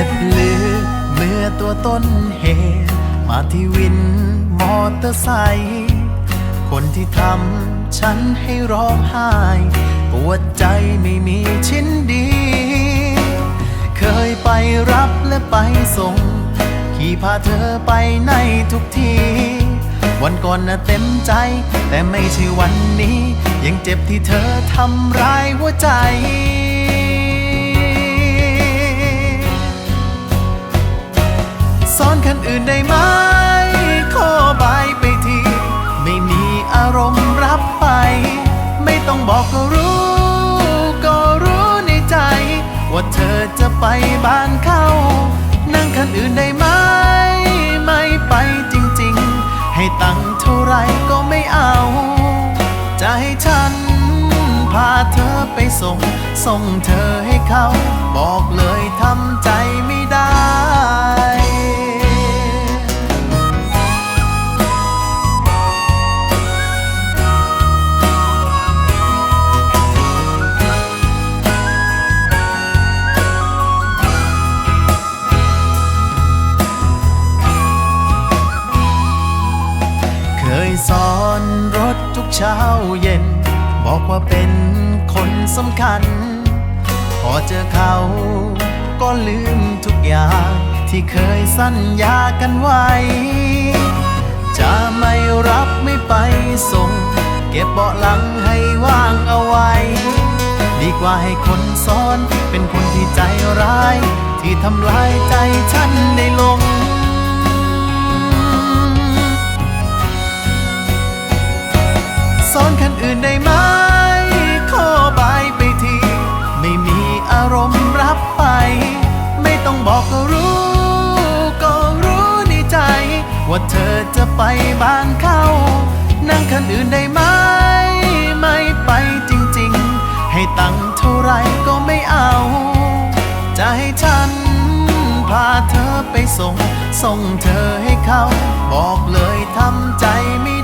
็บลือเมื่อตัวต้นเหตุมาที่วินมอเตอร์ไซค์คนที่ทำฉันให้ร้องไห้ ปวดใจไม่มีชิ้นดี เคยไปรับและไปส่ง ขี่พาเธอไปในทุกที วันก่อนน่ะเต็มใจ แต่ไม่ใช่วันนี้ ยังเจ็บที่เธอทำร้ายหัวใจ นคันอื่นได้ไหม ขอบายไปที ไม่มีอารมณ์รับไป ไม่ต้องบอกก็รู้ ก็รู้ในใจ ว่าเธอจะไปบ้านเขานั่งคันอื่นได้ไหม ไม่ไปจริงๆ ให้ตังค์เท่าไรก็ไม่เอา จะให้ฉันพาเธอไปส่ง ส่งเธอให้เขา บอกเลยทำใจ ทุกเช้าเย็น บอกว่าเป็นคนสำคัญ พอเจอเขาก็ลืมทุกอย่างที่เคยสัญญากันไว้ จะไม่รับไม่ไปส่ง เก็บเบาะหลังให้ว่างเอาไว้ ดีกว่าให้คนซ้อนเป็นคนที่ใจร้าย ที่ทำลายใจฉันได้ลง คืนได้ไหม ขอบายไปที ไม่มีอารมณ์รับไป ไม่ต้องบอกก็รู้ ก็รู้ในใจ ว่าเธอจะไปบ้านเขานั่งคันอื่นได้ไหม ไม่ไปจริงๆ ให้ตังเท่าไรก็ไม่เอา จะให้ฉันพาเธอไปส่ง ส่งเธอให้เขา บอกเลยทำใจไม่